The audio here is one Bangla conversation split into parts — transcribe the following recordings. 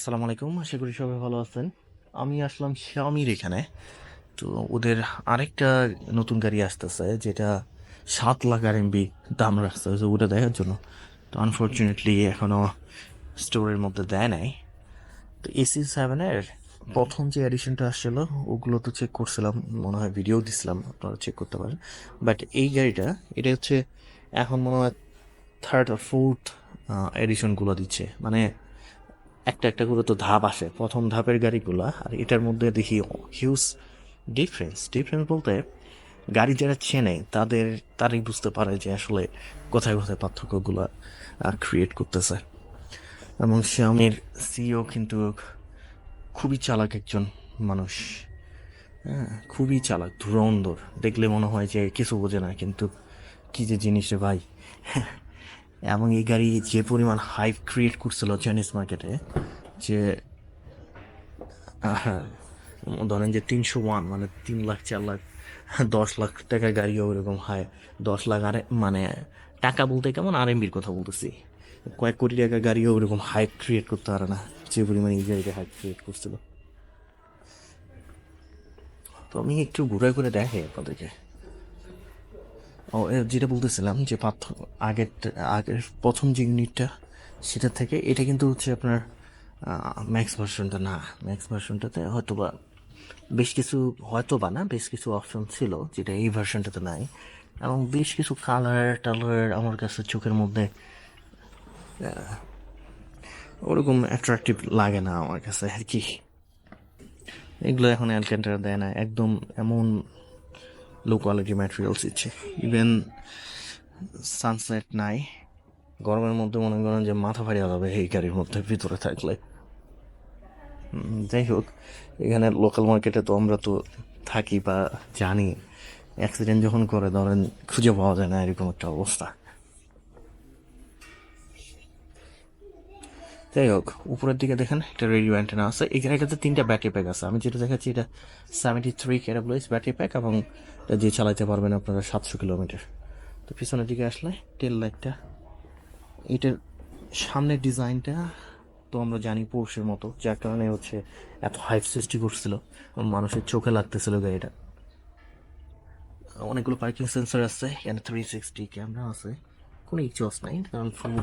আসসালামু আলাইকুম, আশা করি সবাই ভালো আছেন। আমি আসলাম শাওমির এখানে। তো ওদের আরেকটা নতুন গাড়ি আসতেছে, যেটা সাত লাখ আর এমবি দাম রাখছে তো ওটা দেখার জন্য। তো আনফর্চুনেটলি এখনও স্টোরের মধ্যে দেয় নাই। তো এসি সেভেনের প্রথম যে এডিশনটা আসছিল, ওগুলো তো চেক করছিলাম, মনে হয় ভিডিও দিছিলাম, আপনারা চেক করতে পারেন। বাট এই গাড়িটা, এটা হচ্ছে এখন মনে হয় থার্ড আর ফোর্থ এডিশনগুলো দিচ্ছে। মানে একটা একটা করে তো ধাপ আসে প্রথম ধাপের গাড়িগুলো, আর এটার মধ্যে দেখি হিউজ ডিফারেন্স ডিফারেন্স বলতে গাড়ি যারা চেনে, তাদের, তারাই বুঝতে পারে যে আসলে কোথায় কোথায় পার্থক্যগুলো ক্রিয়েট করতেছে। এবং শ্যামের সিও কিন্তু খুবই চালাক একজন মানুষ। হ্যাঁ খুবই চালাক, ধুরন্ধর। দেখলে মনে হয় যে কিছু বোঝে না, কিন্তু কী যে জিনিস ভাই। এবং এই গাড়ি যে পরিমাণ হাইপ ক্রিয়েট করছিল চাইনিজ মার্কেটে যে ধরেন যে তিনশো ওয়ান মানে তিন লাখ, চার লাখ, দশ লাখ টাকা গাড়িও ওরকম হাই দশ লাখ আর মানে টাকা বলতে কেমন আর এমবির কথা বলতেছি। কয়েক কোটি টাকা গাড়িও ওরকম হাইপ ক্রিয়েট করতে পারে না, যে পরিমাণ এই গাড়িটা হাইপ ক্রিয়েট করছিল। তো আমি একটু ঘুরে ঘুরে দেখে আপনাদেরকে। যেটা বলতেছিলাম যে পার্থক্য আগের আগের প্রথম যে ইউনিটটা সেটা থেকে, এটা কিন্তু হচ্ছে আপনার ম্যাক্স ভার্সনটা না ম্যাক্স ভার্সনটাতে হয়তো বা বেশ কিছু হয়তো বা না, বেশ কিছু অপশন ছিল, যেটা এই ভার্সনটাতে নাই। এবং বেশ কিছু কালার টালার আমার কাছে চোখের মধ্যে ওরকম অ্যাট্রাকটিভ লাগে না আমার কাছে আর কি। এগুলো এখন অ্যালকেন্টারা দেয় না, একদম এমন লো কোয়ালিটি ম্যাটেরিয়ালস দিচ্ছে। ইভেন সানসেট নাই, গরমের মধ্যে মনে করেন যে মাথা ফাড়িয়ে হবে এই গাড়ির মধ্যে, ভিতরে থাকলে। যাই হোক, এখানে লোকাল মার্কেটে তো আমরা তো থাকি বা জানি অ্যাক্সিডেন্ট যখন করে ধরেন খুঁজে পাওয়া যায় না, এরকম একটা অবস্থা। যাই হোক, উপরের দিকে দেখেন, একটা রেডিও অ্যান্টেনা আছে। এখানে এটাতে তিনটা ব্যাটারি প্যাক আছে। আমি যেটা দেখাচ্ছি, এটা সেভেন্টি থ্রি ক্যারাবলয়েস ব্যাটারি প্যাক এবং এটা যে চালাতে পারবেন আপনারা সাতশো কিলোমিটার তো পিছনের দিকে আসলে টেল লাইটটা এটার সামনের ডিজাইনটা তো আমরা জানি পোর্শের মতো, যার কারণে হচ্ছে এত হাইপ সৃষ্টি করছিল মানুষের চোখে লাগতেছিল গাড়িটা। অনেকগুলো পার্কিং সেন্সার আছে এখানে থ্রি সিক্সটি ক্যামেরা আছে। কোনো ইচস নাই, কারণ ফুল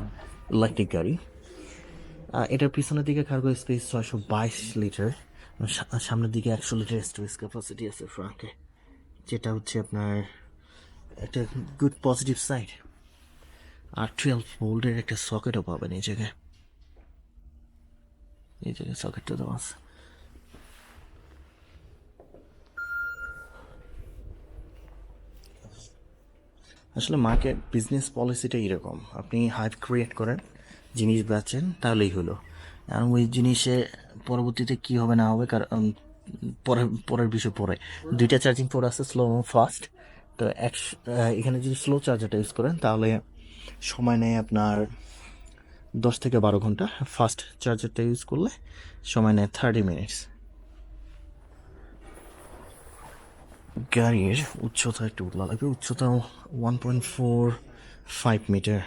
ইলেকট্রিক গাড়ি। এটার পিছনের দিকে কার্গো স্পেস ছয়শো বাইশ লিটার সামনের দিকে একশো লিটার স্টোরেজ ক্যাপাসিটি আছে ফ্রাঙ্কে যেটা হচ্ছে আপনার একটা গুড পজিটিভ সাইড আর টুয়েলভ ভোল্টের একটা সকেটও পাবেন এই জায়গায়। এই জায়গায় সকেটটা দেওয়া আছে। আসলে মার্কেট বিজনেস পলিসিটা এরকম। আপনি হাইপ ক্রিয়েট করেন জিনিস বেচেন, তাহলেই হলো। আর ওই জিনিসে পরবর্তীতে কি হবে না হবে কারণ পরে পরের বিষয় পরে। দুইটা চার্জিং পোর্ট আছে স্লো এবং ফাস্ট তো এক এখানে যদি স্লো চার্জারটা ইউজ করেন, তাহলে সময় নেয় আপনার দশ থেকে বারো ঘণ্টা। ফাস্ট চার্জারটা ইউজ করলে সময় নেয় থার্টি মিনিটস গাড়ির উচ্চতা একটু উঠলা লাগবে উচ্চতা one point four five metre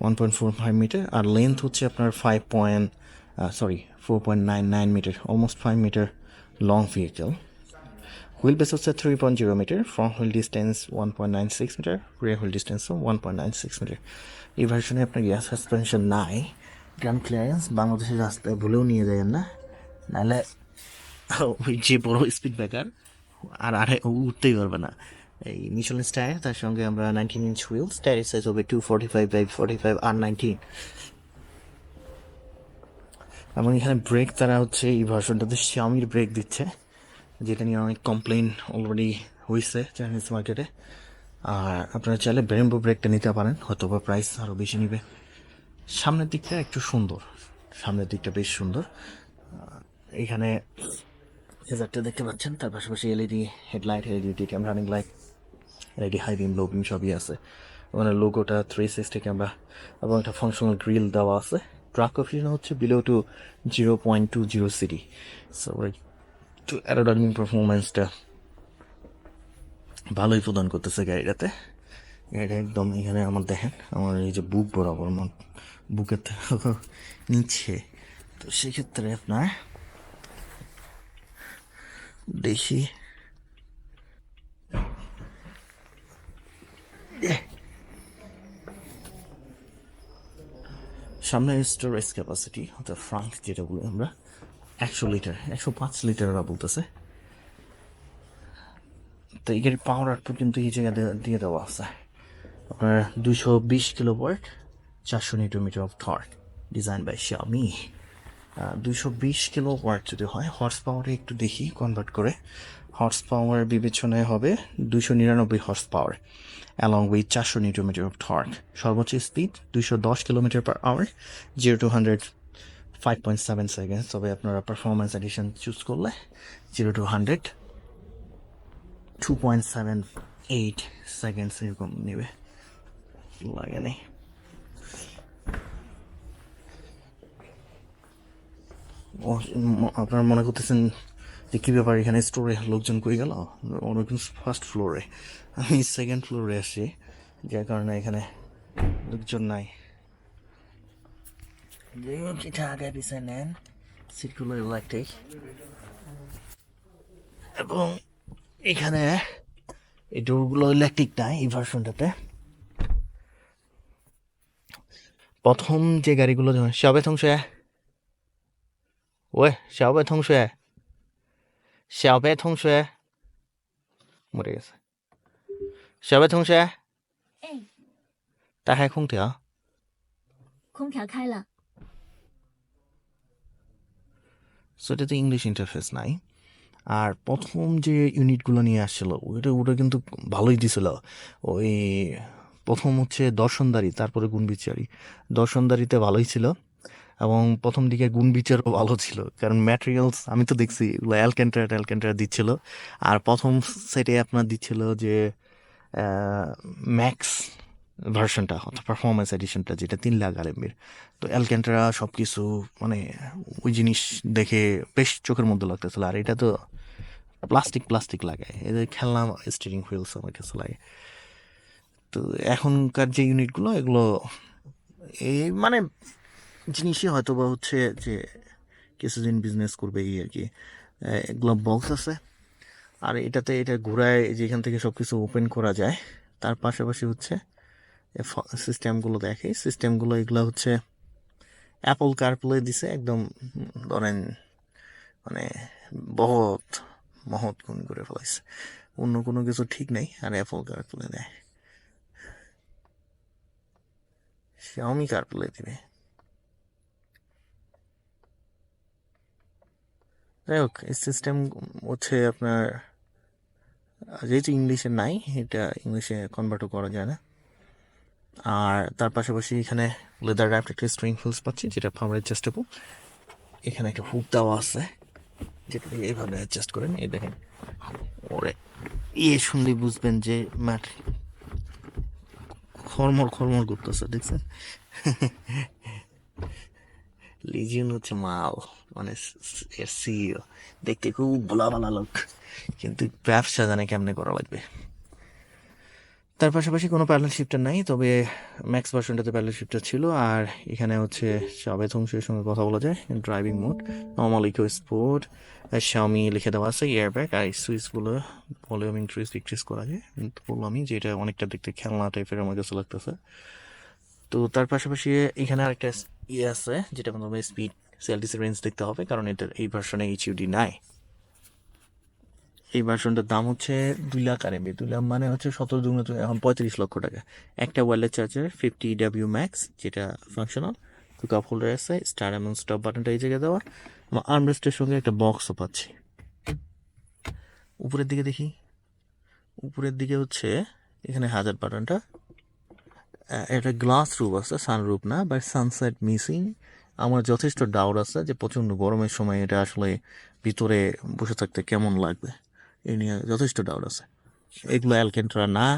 one point four five metre আর লেন্থ হচ্ছে আপনার five point sorry four point nine nine metre almost five metre long vehicle wheelbase হচ্ছে three point zero metre front wheel distance one point nine six metre rear wheel ডিস্টেন্সও one point nine six metre এই ভার্সনে আপনার গ্যাস সাসপেনশন নাই গ্রাউন্ড ক্লিয়ারেন্স বাংলাদেশের রাস্তায় ভুলেও নিয়ে যাবেন না। নাহলে ওই যে বড় স্পিড ব্রেকার আর আরে উঠতেই পারবে না। এই মিশন টায়ার তার সঙ্গে আমরা নাইনটিন ইঞ্চ হুইলস টায়ারের সাইজ হবে two forty five by forty five R nineteen এবং এখানে ব্রেক তারা হচ্ছে এই ভার্সনটাতে শামির ব্রেক দিচ্ছে, যেটা নিয়ে অনেক কমপ্লেন অলরেডি হয়েছে চাইনিজ মার্কেটে আর আপনারা চাইলে ব্রেম্বো ব্রেকটা নিতে পারেন হয়তো বা প্রাইস আরও বেশি নিবে। সামনের দিকটা একটু সুন্দর, সামনের দিকটা বেশ সুন্দর। এখানে হেজারটা দেখতে পাচ্ছেন, তার পাশাপাশি LED headlight LED camera running light LED high beam low beam সবই আছে। ওখানে লোগোটা থ্রি সিক্সটি ক্যামেরা এবং একটা ফাংশনাল গ্রিল দেওয়া আছে। ট্রাক অপশন হচ্ছে below two zero point two zero city so একটু অ্যারোডাইনামিক পারফরমেন্সটা ভালোই প্রদান করতেছে গাড়িটাতে। গাড়িটা একদম এখানে আমার দেখেন, আমার এই যে বুক বরাবর আমার বুকের নিচ্ছে তো সেক্ষেত্রে আপনার দেখি। সামনে স্টোরেজ ক্যাপাসিটি অর্থাৎ ফ্রাঙ্ক যেটা বলি আমরা, একশো লিটার একশো পাঁচ লিটাররা বলতেছে। তো গাড়ির পাওয়ার আউটপুট কিন্তু এই জায়গায় দিয়ে দেওয়া আছে। আপনার দুশো বিশ কিলো ওয়ার্ড চারশো newton metre of torque design by Xiaomi দুশো বিশ কিলো ওয়ার্ড যদি হয় হর্স পাওয়ারে একটু দেখি কনভার্ট করে। হর্স পাওয়ার বিবেচনায় হবে দুশো নিরানব্বই হর্স পাওয়ার অ্যালং উইথ চারশো নিউটন মিটার অফ থর্ক সর্বোচ্চ স্পিড দুশো দশ kilometre per hour zero to hundred five point seven second তবে আপনারা পারফরমেন্স এডিশন চুজ করলে zero to hundred two point seven eight seconds এরকম নেবে। লাগে নেই ও, ম- আপনারা মনে করতেছেন যে কী ব্যাপার এখানে স্টোরে লোকজন কই গেল? অনেক ফার্স্ট ফ্লোরে আমি সেকেন্ড ফ্লোরে আসি যার কারণে এখানে লোকজন নাই। নেন। ইলেকট্রিক এবং এখানে এই ডোরগুলো ইলেকট্রিক নাই এই ভার্সনটাতে প্রথম যে গাড়িগুলো যেমন সবে থংশে ওয়ে সবে থংশে সবে থংশে মরে গেছে সবে থংশে 哎， তা হ্যাঁ空调空调开了， সো এটাতে ইংলিশ ইন্টারফেস নাই আর প্রথম যে ইউনিটগুলো নিয়ে আসছিল ওটা ওটা কিন্তু ভালোই দিছিল ওই প্রথম হচ্ছে দর্শনদারি তারপরে গুণবিচারী দর্শনদারিতে ভালোই ছিল এবং প্রথম দিকে গুণ বিচারও ভালো ছিল। কারণ ম্যাটেরিয়ালস আমি তো দেখছি, এগুলো অ্যালকেন্ট্রা অ্যালকেন্ট্রা দিচ্ছিল। আর প্রথম সেটে আপনার দিচ্ছিল যে ম্যাক্স ভার্সনটা অর্থাৎ পারফরমেন্স এডিশনটা যেটা তিন লাখ আর তো অ্যালকেন্ট্রা সব কিছু মানে ওই জিনিস দেখে বেশ চোখের মধ্যে লাগতেছিল। আর এটা তো প্লাস্টিক প্লাস্টিক লাগায়। এদের খেলনা স্টিয়ারিং হুইলস আমার কাছে লাগে। তো এখনকার যে ইউনিটগুলো এগুলো, এই মানে জিনিসই হয়তো বা হচ্ছে যে কিছুদিন বিজনেস করবে এই আর কি এগুলো বক্স আছে। আর এটাতে এটা ঘোরায় যেখান থেকে সব কিছু ওপেন করা যায়। তার পাশাপাশি হচ্ছে সিস্টেমগুলো দেখে। সিস্টেমগুলো এগুলো হচ্ছে অ্যাপল কারপ্লে দিছে। একদম, ধরেন মানে বহৎ মহৎ গুণ করে ফেলাইছে। অন্য কোনো কিছু ঠিক নেই, আর অ্যাপল কারপ্লে দেয়। শাওমি কারপ্লে দিবে। যাই হোক সিস্টেম হচ্ছে আপনার যেহেতু ইংলিশে নাই, এটা ইংলিশে কনভার্টও করা যায় না। আর তার পাশাপাশি এখানে লেদার র্যাপ একটা স্ট্রিং ফিলস পাচ্ছি, যেটা আমরা অ্যাডজাস্টেবল এখানে একটা হুক দেওয়া আছে যেটা এইভাবে অ্যাডজাস্ট করেন, এই দেখেন। ওরে ইয়ে শুনলে বুঝবেন যে ম্যাট খরমর খরমর করতেছে, দেখছেন? লিজিয়ন হচ্ছে মাল মানে এর সিইও দেখতে খুব ভালো ভালো লোক, কিন্তু ব্যবসা জানে কেমনে করা লাগবে। তার পাশাপাশি কোনো প্যানেল শিফটার নাই, তবে ম্যাক্স ভার্সনটাতে প্যানেল শিফটার ছিল, আর এখানে হচ্ছে সবে অংশের সঙ্গে কথা বলা যায় driving mode normal eco sport Xiaomi লিখে দেওয়া আছে এয়ারব্যাগ আর সুইচগুলো ভলিউম ইনক্রিজ ডিক্রিজ করা যায়। কিন্তু বললামই যে এটা অনেকটা দেখতে খেলনা টাইপের আমার কাছে লাগতেছে। তো তার পাশাপাশি এখানে আরেকটা ইয়ে আছে, যেটা বলব স্পিড সেলটিসের রেঞ্জ দেখতে হবে, কারণ এটার এই ভার্সনে এইচইউডি নাই। এই ভার্সনটার দাম হচ্ছে দুই লাখ আর এমবি দুই লাখ মানে হচ্ছে সতেরো দুগুণ এখন পঁয়ত্রিশ লক্ষ টাকা। একটা wireless charger fifty W max যেটা ফাংশনাল তো কাপ হোল্ডার আছে স্টার এমন স্টপ বাটনটা এই জায়গায় দেওয়া, এবং আর্মরেস্টের সঙ্গে একটা বক্সও পাচ্ছি। উপরের দিকে দেখি। উপরের দিকে হচ্ছে এখানে হাজার বাটনটা একটা গ্লাস রুপ আছে সানরুপ না বাট সানসেট মিসিং আমার যথেষ্ট ডাউট আছে যে প্রচণ্ড গরমের সময় এটা আসলে ভিতরে বসে থাকতে কেমন লাগবে। এ নিয়ে যথেষ্ট ডাউট আছে। এগুলো অ্যালকেন্ট্রা না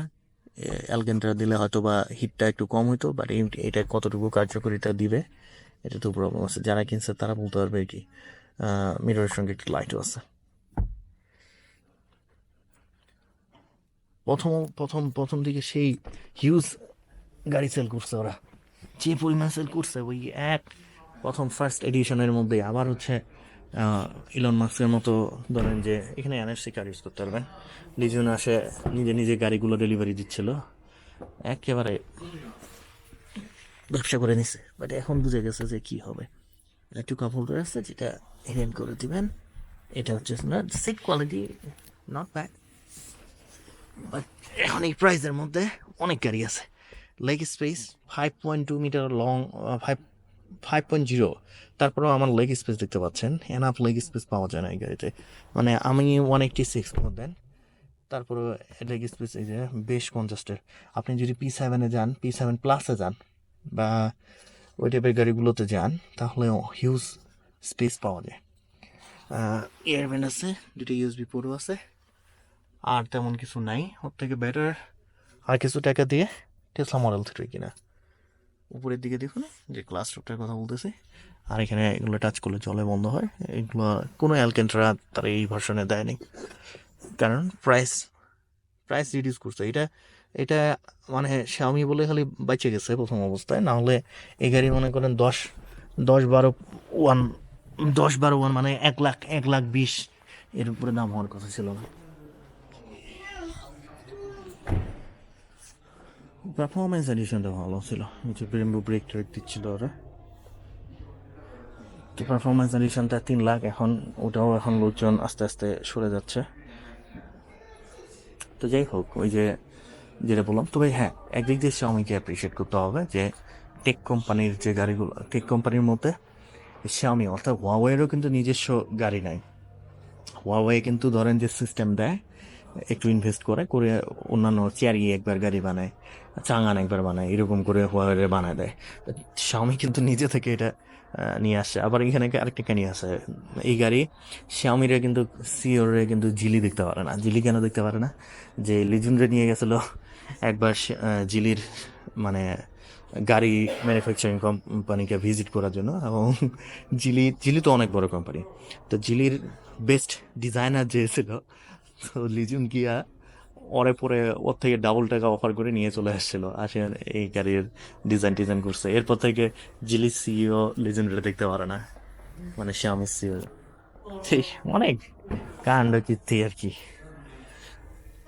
অ্যালকেন্ট্রা দিলে হয়তো বা হিটটা একটু কম হইতো বাট এটা কতটুকু কার্যকরিতা দিবে, এটা তো প্রবলেম আছে। যারা কিনছে তারা বলতে পারবে কি মিররের সঙ্গে একটি লাইটও আছে। প্রথম প্রথম প্রথম দিকে সেই হিউজ গাড়ি সেল করছে ওরা। যে পরিমাণ সেল করছে, ওই এক প্রথম ফার্স্ট এডিশনের মধ্যে। আবার হচ্ছে ইলন মাস্কের মতো ধরেন যে, এখানে এনএফসি কার্ড ইউজ করতে পারবেন। লিজন আসে, নিজে নিজে গাড়িগুলো ডেলিভারি দিচ্ছিল। একেবারে ব্যবসা করে নিছে। বাট এখন বুঝে গেছে যে কি হবে। একটু কাপড় আছে যেটা হেন করে দিবেন। এটা হচ্ছে আপনার seat quality not bad but এখন এই প্রাইসের মধ্যে অনেক গাড়ি আছে। Leg space five point two metre long five five point zero তারপরেও আমার লেগ স্পেস দেখতে পাচ্ছেন। এন এনাফ লেগ স্পেস পাওয়া যায় না এই গাড়িতে। মানে আমি ওয়ান এইটটি সিক্স দেন। তারপরে লেগ স্পেস এই যে বেশ কনজাস্টের আপনি যদি পি সেভেনে যান পি সেভেন প্লাসে যান, বা ওই টাইপের গাড়িগুলোতে যান, তাহলে হিউজ স্পেস পাওয়া যায়। এয়ারব্যান্ড আছে দুটো ইউএসবি পোর্টও আছে। আর তেমন কিছু নাই। ওর থেকে বেটার আর কিছু টাকা দিয়ে টেসলা মডেল থ্রি কিনা। উপরের দিকে দেখুন, যে ক্লাস রুপটার কথা বলতেছি। আর এখানে এগুলো টাচ করলে জলে বন্ধ হয়। এগুলো কোনো অ্যালকেন্ট্রা তার এই ভার্সনে দেয়নি। কারণ প্রাইস প্রাইস রিডিউস করছে। এটা এটা মানে স্বামী বলে খালি বেঁচে গেছে প্রথম অবস্থায়। না হলে এই গাড়ি মনে করেন দশ দশ বারো ওয়ান দশ বারো ওয়ান মানে এক লাখ এক লাখ বিশ এর উপরে দাম হওয়ার কথা ছিল না। পারফরমেন্স এডিশনটা ভালো ছিল নিচে ব্রেম্বো ব্রেক ট্রেক দিচ্ছিল ওরা পারফরমেন্স এডিশনটা তিন লাখ এখন ওটাও এখন লোকজন আস্তে আস্তে সরে যাচ্ছে তো যাই হোক ওই যে যেটা বললাম তবে হ্যাঁ একদিক দিয়ে শাওমিকে অ্যাপ্রিসিয়েট করতে হবে যে টেক কোম্পানির যে গাড়িগুলো টেক কোম্পানির মধ্যে শাওমি অর্থাৎ ওয়াওয়েরও কিন্তু নিজস্ব গাড়ি নাই ওয়াওয়ে কিন্তু ধরেন যে সিস্টেম দেয় একটু ইনভেস্ট করে করে অন্যান্য চেয়ারি একবার গাড়ি বানায়, চাঙান একবার বানায়, এরকম করে ওয়াওয়ে বানায় দেয়। স্বামী কিন্তু নিজে থেকে এটা নিয়ে আসছে আবার এখানে আরেকটা কানি আছে। এই গাড়ি শাওমিরে কিন্তু সিওরে কিন্তু জিলি দেখতে পারে না। জিলি কেন দেখতে পারে না? যে লিজুনরে নিয়ে গেছিল, একবার জিলির মানে গাড়ি ম্যানুফ্যাকচারিং কোম্পানিকে ভিজিট করার জন্য এবং জিলি জিলি তো অনেক বড় কোম্পানি তো জিলির বেস্ট ডিজাইনার যে ছিল তো লিজুন গিয়া ওরে পরে ওর থেকে ডাবল টাকা অফার করে নিয়ে চলে আসছিল। আসে এই গাড়ির ডিজাইন টিজাইন করছে। এরপর থেকে জিলি সিইও লিজেন্ডারে দেখতে পারে না। মানে শ্যামি সিও অনেক কাণ্ড কীর্তি আর কি।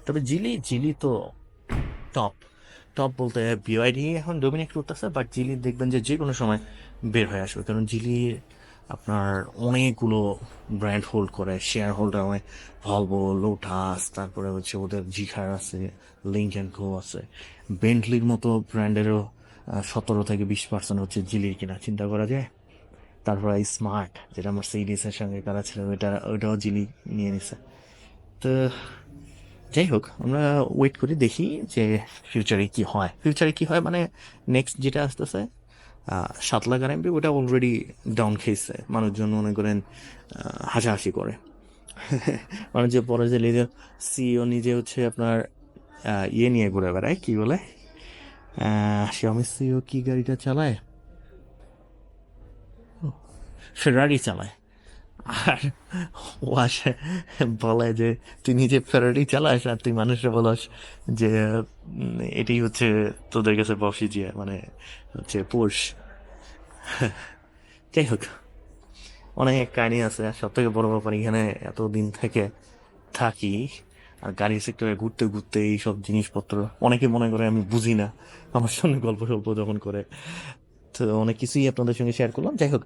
তবে জিলি জিলি তো টপ টপ বলতে বিওআইডি এখন ডোমিনেট করতেছে বাট জিলি দেখবেন যে যে কোনো সময় বের হয়ে আসবে। কারণ জিলি আপনার অনেকগুলো ব্র্যান্ড হোল্ড করে শেয়ার হোল্ডার হয় ভলভো লোটাস তারপরে হচ্ছে ওদের জিখার আছে লিঙ্ক অ্যান্ড কো আছে। বেন্টলির মতো ব্র্যান্ডেরও সতেরো থেকে বিশ পার্সেন্ট হচ্ছে জিলির কিনা, চিন্তা করা যায়? তারপরে স্মার্ট যেটা আমার সিডিসের সঙ্গে করা ছিল, ওইটা, ওইটাও জিলি নিয়ে নিছে। তো যাই হোক, আমরা ওয়েট করি, দেখি যে ফিউচারে কি হয়। ফিউচারে কি হয় মানে নেক্সট যেটা আসতেছে সাত লাখ আর এমপি ওটা অলরেডি ডাউন খেয়েছে। মানুষজন মনে করেন হাসাহাসি করে। মানে যে পরে যে নিজের সিইও নিজে হচ্ছে আপনার ইয়ে নিয়ে ঘুরে বেড়ায়, কী বলে? শ্যামি সিইও কি গাড়িটা চালায়? ফেরারি চালায়। আর ও আসে, বলে যে, তুই নিজে ফেরারি চালাস আর তুই মানুষরা বলাস যে এটাই হচ্ছে তোদের কাছে বসি যে মানে হচ্ছে পোষ যাই হোক, অনেক কাহিনী আছে। আর সব থেকে বড় ব্যাপার এখানে এতদিন থেকে থাকি। আর গাড়ি সেক্টরে ঘুরতে ঘুরতে এইসব জিনিসপত্র, অনেকে মনে করে আমি বুঝি না। আমার সঙ্গে গল্প সল্প যখন করে তো অনেক কিছুই আপনাদের সঙ্গে শেয়ার করলাম। যাই হোক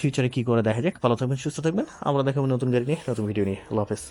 ফিউচারে কি করে দেখা যাক? ভালো থাকবেন, সুস্থ থাকবেন। আমরা দেখাবো নতুন গাড়ি নিয়ে, নতুন ভিডিও নিয়ে। আল্লাহ হাফেজ।